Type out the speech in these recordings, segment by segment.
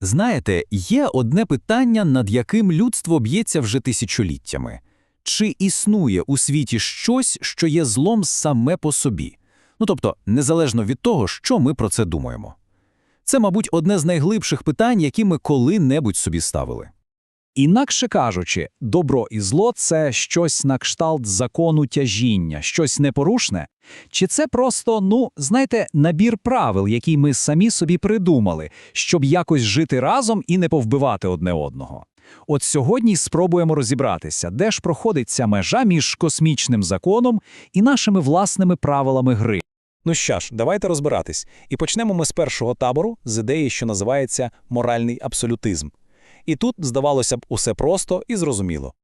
Знаєте, є одне питання, над яким людство б'ється вже тисячоліттями. Чи існує у світі щось, що є злом саме по собі? Ну тобто, незалежно від того, що ми про це думаємо. Це, мабуть, одне з найглибших питань, які ми коли-небудь собі ставили. Інакше кажучи, добро і зло це щось на кшталт закону тяжіння, щось непорушне? Чи це просто, ну, знаєте, набір правил, який ми самі собі придумали, щоб якось жити разом і не повбивати одне одного? От сьогодні спробуємо розібратися, де ж проходить ця межа між космічним законом і нашими власними правилами гри. Ну що ж, давайте розбиратись. І почнемо ми з першого табору, з ідеї, що називається моральний абсолютизм. І тут, здавалося б, усе просто і зрозуміло.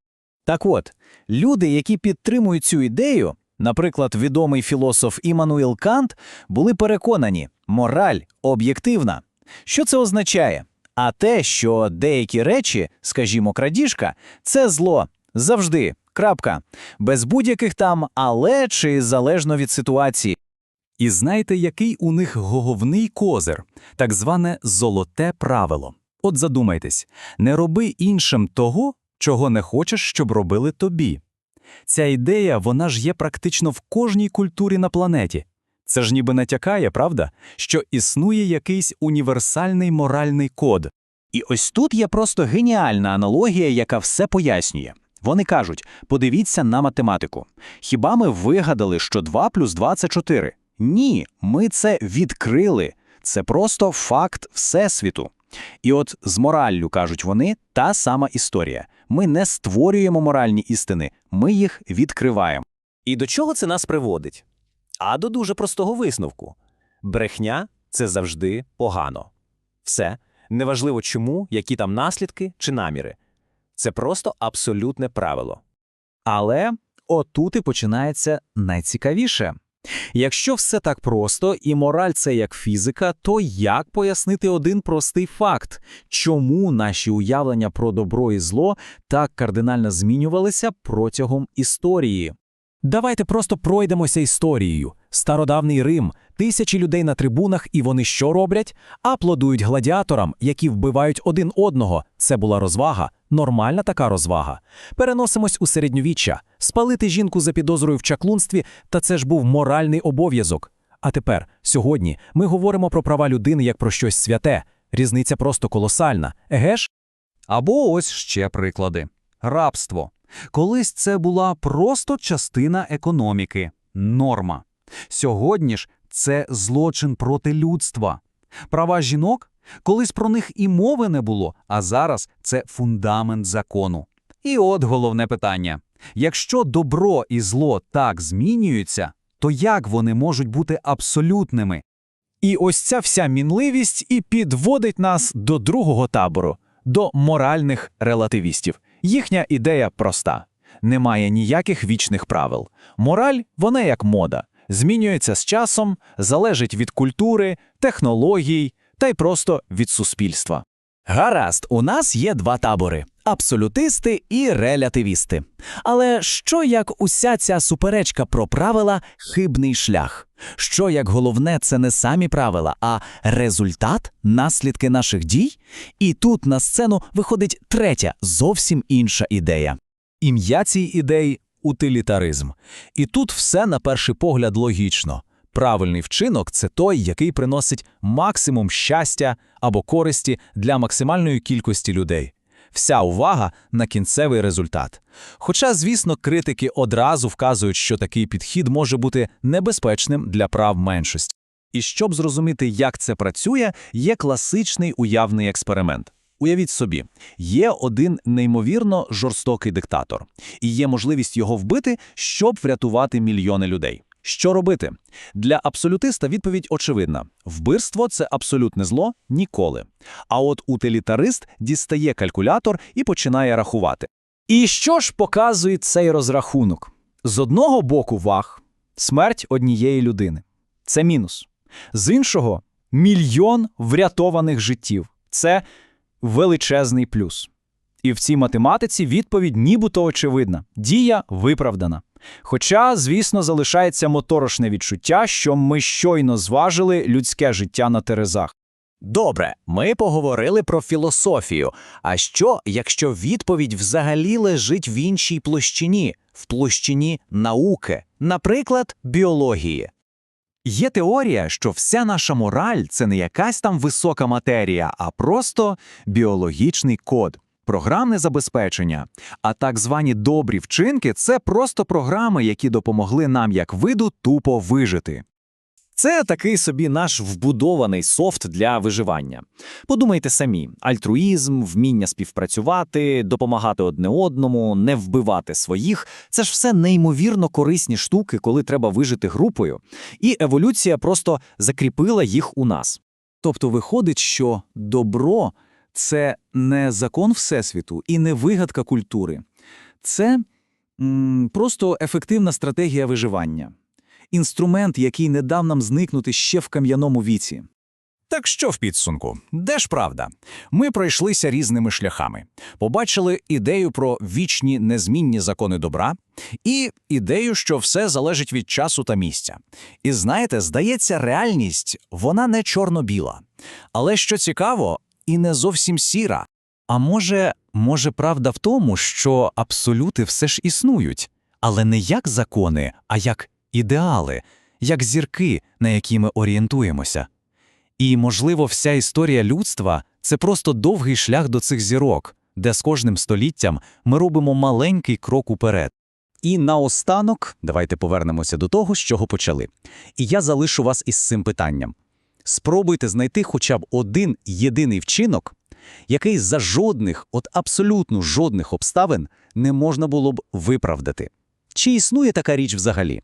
Так от, люди, які підтримують цю ідею, наприклад, відомий філософ Іммануїл Кант, були переконані, мораль об'єктивна. Що це означає? А те, що деякі речі, скажімо, крадіжка, це зло завжди. Крапка. Без будь-яких там але чи залежно від ситуації. І знаєте, який у них гоговний козир, так зване золоте правило. От задумайтесь, не роби іншим того, чого не хочеш, щоб робили тобі. Ця ідея, вона ж є практично в кожній культурі на планеті. Це ж ніби натякає, правда, що існує якийсь універсальний моральний код. І ось тут є просто геніальна аналогія, яка все пояснює. Вони кажуть: подивіться на математику. Хіба ми вигадали, що 2 плюс 2 – це 4? Ні, ми це відкрили. Це просто факт Всесвіту. І от з мораллю, кажуть вони, та сама історія. Ми не створюємо моральні істини, ми їх відкриваємо. І до чого це нас приводить? А до дуже простого висновку. Брехня – це завжди погано. Все. Неважливо чому, які там наслідки чи наміри. Це просто абсолютне правило. Але отут і починається найцікавіше. Якщо все так просто і мораль це як фізика, то як пояснити один простий факт, чому наші уявлення про добро і зло так кардинально змінювалися протягом історії? Давайте просто пройдемося історією. Стародавній Рим, тисячі людей на трибунах, і вони що роблять? Аплодують гладіаторам, які вбивають один одного. Це була розвага, нормальна така розвага. Переносимось у середньовіччя. Спалити жінку за підозрою в чаклунстві, та це ж був моральний обов'язок. А тепер, сьогодні, ми говоримо про права людини як про щось святе. Різниця просто колосальна. Еге ж? Або ось ще приклади. Рабство. Колись це була просто частина економіки, норма. Сьогодні ж це злочин проти людства. Права жінок? Колись про них і мови не було, а зараз це фундамент закону. І от головне питання. Якщо добро і зло так змінюються, то як вони можуть бути абсолютними? І ось ця вся мінливість і підводить нас до другого табору, до моральних релативістів. Їхня ідея проста: немає ніяких вічних правил. Мораль вона як мода, змінюється з часом, залежить від культури, технологій та й просто від суспільства. Гаразд, у нас є два табори абсолютисти і релятивісти. Але що як уся ця суперечка про правила хибний шлях? Що як головне це не самі правила, а результат, наслідки наших дій? І тут на сцену виходить третя, зовсім інша ідея. Ім'я цій ідеї утилітаризм. І тут все на перший погляд логічно. Правильний вчинок це той, який приносить максимум щастя або користі для максимальної кількості людей. Вся увага на кінцевий результат. Хоча, звісно, критики одразу вказують, що такий підхід може бути небезпечним для прав меншості. І щоб зрозуміти, як це працює, є класичний уявний експеримент. Уявіть собі, є один неймовірно жорстокий диктатор, і є можливість його вбити, щоб врятувати мільйони людей. Що робити? Для абсолютиста відповідь очевидна: вбивство це абсолютне зло ніколи. А от утилітарист дістає калькулятор і починає рахувати. І що ж показує цей розрахунок? З одного боку ваг смерть однієї людини. Це мінус. З іншого мільйон врятованих життів. Це величезний плюс. І в цій математиці відповідь нібито очевидна. Дія виправдана. Хоча, звісно, залишається моторошне відчуття, що ми щойно зважили людське життя на терезах. Добре, ми поговорили про філософію. А що, якщо відповідь взагалі лежить в іншій площині, в площині науки, наприклад, біології? Є теорія, що вся наша мораль це не якась там висока матерія, а просто біологічний код, програмне забезпечення. А так звані добрі вчинки це просто програми, які допомогли нам як виду тупо вижити. Це такий собі наш вбудований софт для виживання. Подумайте самі: альтруїзм, вміння співпрацювати, допомагати одне одному, не вбивати своїх це ж все неймовірно корисні штуки, коли треба вижити групою. І еволюція просто закріпила їх у нас. Тобто виходить, що добро це не закон Всесвіту і не вигадка культури. Це м, просто ефективна стратегія виживання. Інструмент, який не дав нам зникнути ще в кам'яному віці. Так що в підсумку? Де ж правда? Ми пройшлися різними шляхами. Побачили ідею про вічні незмінні закони добра і ідею, що все залежить від часу та місця. І знаєте, здається, реальність вона не чорно-біла. Але що цікаво, і не зовсім сіра. А може, може, правда в тому, що абсолюти все ж існують, але не як закони, а як ідеали, як зірки, на які ми орієнтуємося. І, можливо, вся історія людства це просто довгий шлях до цих зірок, де з кожним століттям ми робимо маленький крок уперед. І наостанок, давайте повернемося до того, з чого почали. І я залишу вас із цим питанням. Спробуйте знайти хоча б один єдиний вчинок, який за жодних, от абсолютно жодних обставин не можна було б виправдати. Чи існує така річ взагалі?